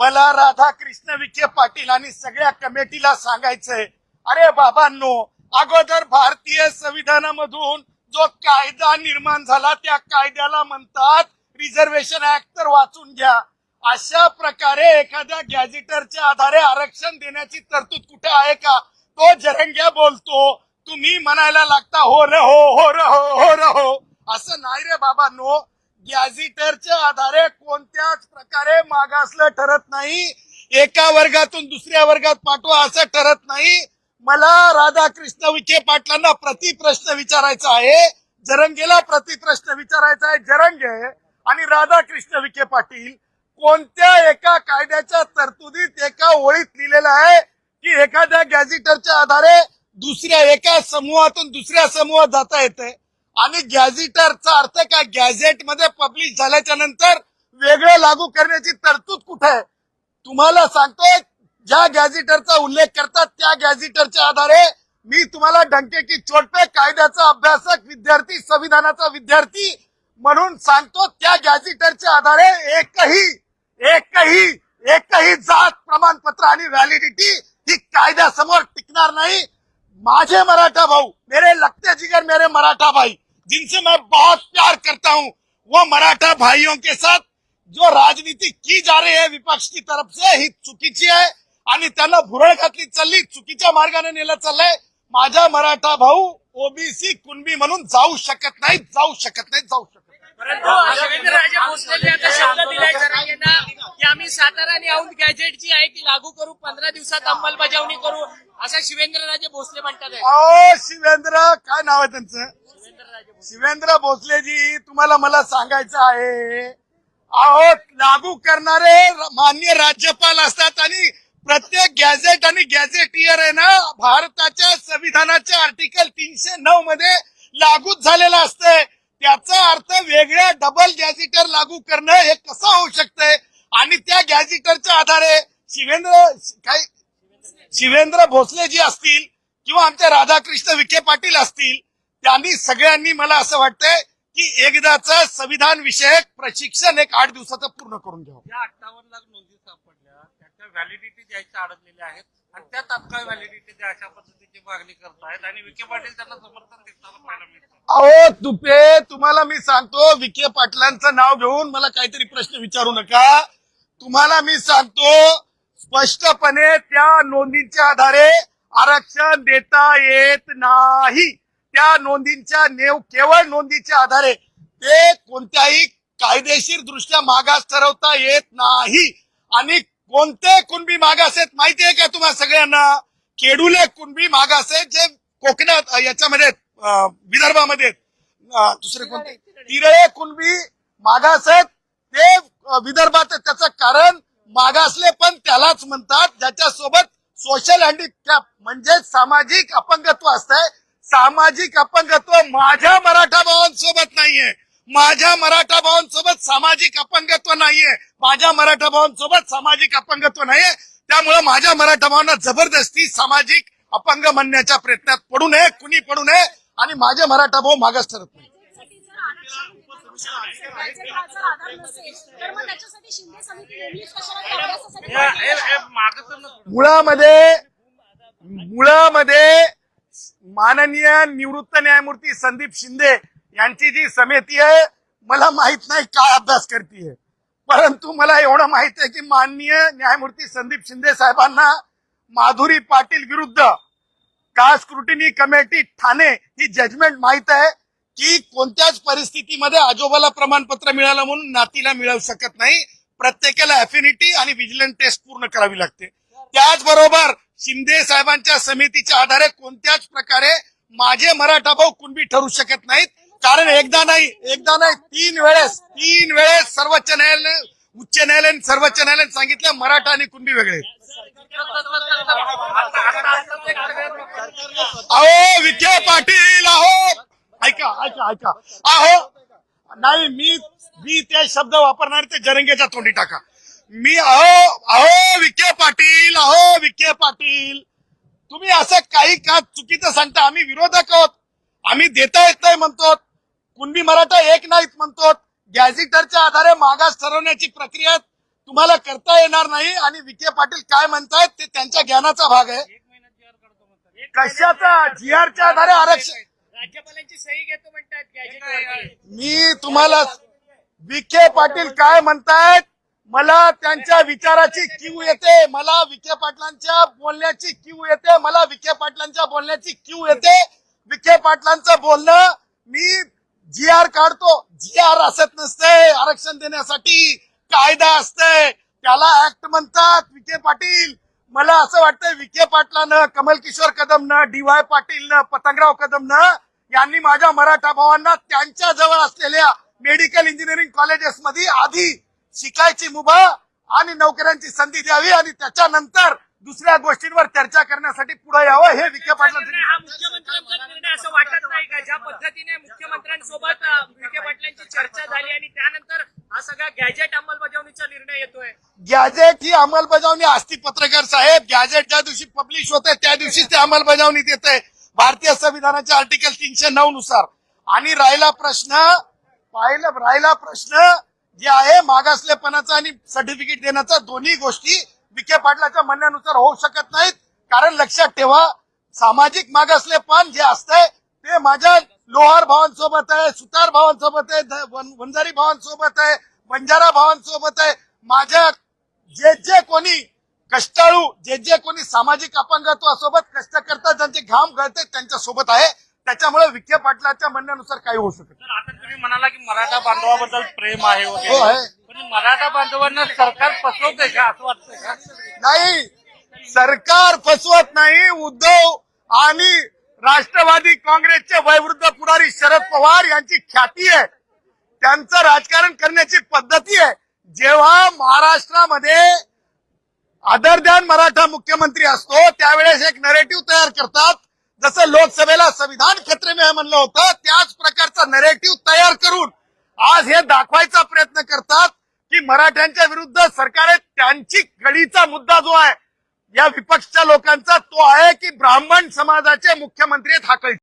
मला राधाकृष्ण विखे पाटील आणि सगळ्या कमिटीला सांगायचंय. अरे बाबांनो अगोदर भारतीय संविधानामधून जो कायदा निर्माण झाला त्या कायद्याला म्हणतात रिझर्वेशन ऍक्ट तर वाचून घ्या. अशा प्रकारे एखाद्या गॅझेटरच्या आधारे आरक्षण देण्याची तरतूद कुठे आहे का? तो जरंग्या बोलतो तुम्ही म्हणायला लागता हो र हो हो र हो हो र हो. असं नाही रे बाबांनो. गॅझिटरच्या आधारे कोणत्याच प्रकारे मागासलं ठरत नाही. एका वर्गातून दुसऱ्या वर्गात पाठवा असं ठरत नाही. मला राधाकृष्ण विखे पाटलांना प्रतिप्रश्न विचारायचा आहे. जरंगेला प्रतिप्रश्न विचारायचा आहे जरंगे आणि राधाकृष्ण विखे पाटील कोणत्या एका कायद्याच्या तरतुदीत एका ओळीत लिहिलेलं आहे की एखाद्या गॅझिटरच्या आधारे दुसऱ्या एका समूहातून दुसऱ्या समूहात जाता येते आणि गॅझेटरचा अर्थ काय? गॅझेटमध्ये पब्लिश झाल्याच्यानंतर वेगळं लागू करण्याची तरतूद कुठे आहे? तुम्हाला सांगतोय ज्या गॅझेटरचा उल्लेख करतात त्या गॅझेटरच्या आधारे मी तुम्हाला डंके की कायद्याचा अभ्यासक विद्यार्थी संविधानाचा विद्यार्थी म्हणून सांगतो त्या गॅझेटरच्या आधारे एकही एकही एकही जात प्रमाणपत्र आणि व्हॅलिडिटी ही कायद्यासमोर टिकणार नाही. माझे मराठा भाऊ मेरे लगते जिगर मेरे मराठा भाई जिनसे मैं बहुत प्यार करता हूँ वो मराठा भाइयों के साथ जो राजनीति की जा रही है विपक्ष की तरफ से ही चुकीची आहे आणि त्यांना भुरळ घातली चालली चुकीच्या मार्गाने नेलं चाललंय माझा मराठा भाऊ ओबीसी कुणबी म्हणून जाऊ शकत नाही जाऊ शकत नाही जाऊ शकत आम्ही सातारा आणि औंध गॅजेट जी आहे ती लागू करू पंधरा दिवसात अंमलबजावणी करू असं शिवेंद्रराजे भोसले म्हणतात आहे. अहो शिवेंद्र काय नाव आहे त्यांचं. शिवेंद्र भोसलेजी तुम्हाला मला सांगायचं आहे अहो लागू करणारे मान्य राज्यपाल असतात आणि प्रत्येक गॅझेट आणि गॅझेटियर आहे ना भारताच्या संविधानाच्या आर्टिकल तीनशे नऊ मध्ये लागूच झालेलं असतंय. त्याचा अर्थ वेगळ्या डबल गॅझेटर लागू करणं हे कसं होऊ शकतंय? आणि त्या गॅझेटरच्या आधारे शिवेंद्र काय शिवेंद्र भोसले जी असतील किंवा आमच्या राधाकृष्ण विखे पाटील असतील त्यांनी सगळ्यांनी मला असं वाटतंय की एकदाचं संविधान विषयक प्रशिक्षण एक आठ दिवसाचं पूर्ण करून घ्यावं. ज्या अठ्ठावन्न लाख नोंदी सापडल्या. त्याच्या व्हॅलिडिटी द्यायच्या अडकलेल्या आहेत. आणि त्या तात्काळ व्हॅलिडिटी द्या अशा पद्धतीची मागणी करतायत. आणि विखे पाटील त्यांना समर्थन देताना पाहायला मिळतं अहो तुपे तुम्हाला मी सांगतो विखे पाटलांचं नाव घेऊन मला काहीतरी प्रश्न विचारू नका. तुम्हाला मी सांगतो स्पष्टपणे त्या नोंदींच्या आधारे आरक्षण देता येत नाही. त्या नोंदींच्या नेव केवळ नोंदीच्या आधारे ते कोणत्याही कायदेशीर दृष्ट्या मागास ठरवता येत नाही. आणि कोणते कुणबी मागास आहेत माहिती आहे का तुम्हाला सगळ्यांना? खेडुले कुणबी मागास आहेत जे कोकणात याच्यामध्ये विदर्भामध्ये दुसरे कोणते तिरळे कुणबी मागास आहेत ते विदर्भात. त्याचं कारण मागासले पण त्यालाच म्हणतात. ज्याच्यासोबत सोशल हँडिकॅप म्हणजे सामाजिक अपंगत्व असतंय सामाजिक अपंगत्व माझ्या मराठा भावांसोबत नाहीये. माझ्या मराठा भावांसोबत सामाजिक अपंगत्व नाहीये. माझ्या मराठा भावांसोबत सामाजिक अपंगत्व नाहीये. त्यामुळे माझ्या मराठा भावांना जबरदस्ती सामाजिक अपंग म्हणण्याच्या प्रयत्नात पडू नये कुणी पडू नये आणि माझे मराठा भाऊ मागास ठरत नाही. मुळामध्ये मुळामध्ये माननीय निवृत्त न्यायमूर्ती संदीप शिंदे यांची जी समिती आहे मला माहीत नाही काय अभ्यास करते परंतु मला एवढं माहीत आहे की माननीय न्यायमूर्ती संदीप शिंदे साहेबांना माधुरी पाटील विरुद्ध का स्क्रुटिनी कमिटी ठाणे ही जजमेंट माहीत आहे की कोणत्याच परिस्थितीमध्ये आजोबाला प्रमाणपत्र मिळालं म्हणून नातीला मिळवू शकत नाही. प्रत्येकाला अफिनिटी आणि विजिलन टेस्ट पूर्ण करावी लागते. त्याचबरोबर शिंदे साहेबांच्या समितीच्या आधारे कोणत्याच प्रकारे माझे मराठा भाऊ कुणबी ठरू शकत नाहीत. कारण एकदा नाही एकदा नाही तीन वेळेस तीन वेळेस सर्वोच्च न्यायालय उच्च न्यायालयाने सर्वोच्च न्यायालयाने सांगितलं मराठा आणि कुणबी वेगळे. अहो विखे पाटील अहो! ऐका ऐका ऐका. अहो! नाही मी मी ते शब्द वापरणार ते जरंगेच्या तोंडी टाका. मी अहो अहो विखे पाटील अहो विखे पाटील. तुम्ही असं काही का चुकीचं सांगता? आम्ही विरोधक आहोत. आम्ही देता येत नाही म्हणतो कुणबी मराठा एक नाहीत म्हणतो गॅझेटरच्या आधारे मागास ठरवण्याची प्रक्रिया तुम्हाला करता येणार नाही. आणि विखे पाटील काय म्हणतायत ते त्यांच्या ज्ञानाचा भाग आहे. कशाचा? जीआरच्या आधारे आरक्षण राज्यपालांची सही घेतो म्हणतात मी तुम्हाला विखे पाटील काय म्हणतायत? मला त्यांच्या विचाराची किव येते मला विखे पाटलांच्या बोलण्याची किव येते मला विखे पाटलांच्या बोलण्याची किव येते. विखे पाटलांचं बोलणं मी जी आर काढतो. जी आर असत नसते आरक्षण देण्यासाठी कायदा असते. त्याला ऍक्ट म्हणतात विखे पाटील. मला असं वाटतंय विखे पाटलानं कमल किशोर कदमनं डी वाय पाटीलनं पतंगराव कदमनं यांनी माझ्या मराठा भावांना त्यांच्या जवळ असलेल्या मेडिकल इंजिनिअरिंग कॉलेजेस मध्ये आधी शिकायची मुभा आणि नोकऱ्यांची संधी द्यावी आणि त्याच्यानंतर दुसऱ्या गोष्टींवर चर्चा करण्यासाठी पुढे यावं हे विखे हा मुख्यमंत्र्यांचा निर्णय असं वाटत नाही का? ज्या पद्धतीने मुख्यमंत्र्यांसोबत विखे पाटलांची चर्चा झाली आणि त्यानंतर हा सगळा गॅजेट अंमलबजावणीचा निर्णय येतोय. गॅजेट ही अंमलबजावणी असती पत्रकार साहेब. गॅजेट ज्या दिवशी पब्लिश होते त्या दिवशी ते अंमलबजावणीत येते भारतीय संविधानाच्या आर्टिकल तीनशे नऊ नुसार. आणि राहिला प्रश्न पाहिलं राहिला प्रश्न जे आहे मागासलेपणाचं आणि सर्टिफिकेट देण्याचा दोन्ही गोष्टी विखे पाटलाच्या म्हणण्यानुसार होऊ शकत नाहीत. कारण लक्षात ठेवा सामाजिक मागासलेपण जे असतंय ते माझ्या लोहार भावांसोबत आहे सुतार भावांसोबत आहे वंजारी भावांसोबत आहे बंजारा भावांसोबत आहे. माझ्या जे जे कोणी कष्टाळू जे जे कोणी सामाजिक अपंगत्वासोबत कष्ट करतात ज्यांचे घाम गळते त्यांच्यासोबत आहे. त्याच्यामुळे विखे पाटलाच्या म्हणण्यानुसार काही होऊ शकत तर आता तुम्ही म्हणाला की मराठा बांधवाबद्दल प्रेम आहे हो, वगैरे आहे. पण मराठा बांधवांना सरकार फसवते का असं वाटतंय का? नाही सरकार फसवत नाही. उद्धव आणि राष्ट्रवादी काँग्रेसचे वयवृद्ध पुढारी शरद पवार यांची ख्याती आहे. त्यांचं राजकारण करण्याची पद्धती आहे. जेव्हा महाराष्ट्रामध्ये आदरद्यान मराठा मुख्यमंत्री असतो त्यावेळेस एक नरेटिव्ह तयार करतात. जसं लोकसभेला संविधान खत्रे में म्हणलं होतं त्याच प्रकारचा नरेटिव्ह तयार करून आज हे दाखवायचा प्रयत्न करतात की मराठ्यांच्या विरुद्ध सरकार त्यांची गडीचा मुद्दा जो आहे या विपक्षच्या लोकांचा तो आहे की ब्राह्मण समाजाचे मुख्यमंत्री आहेत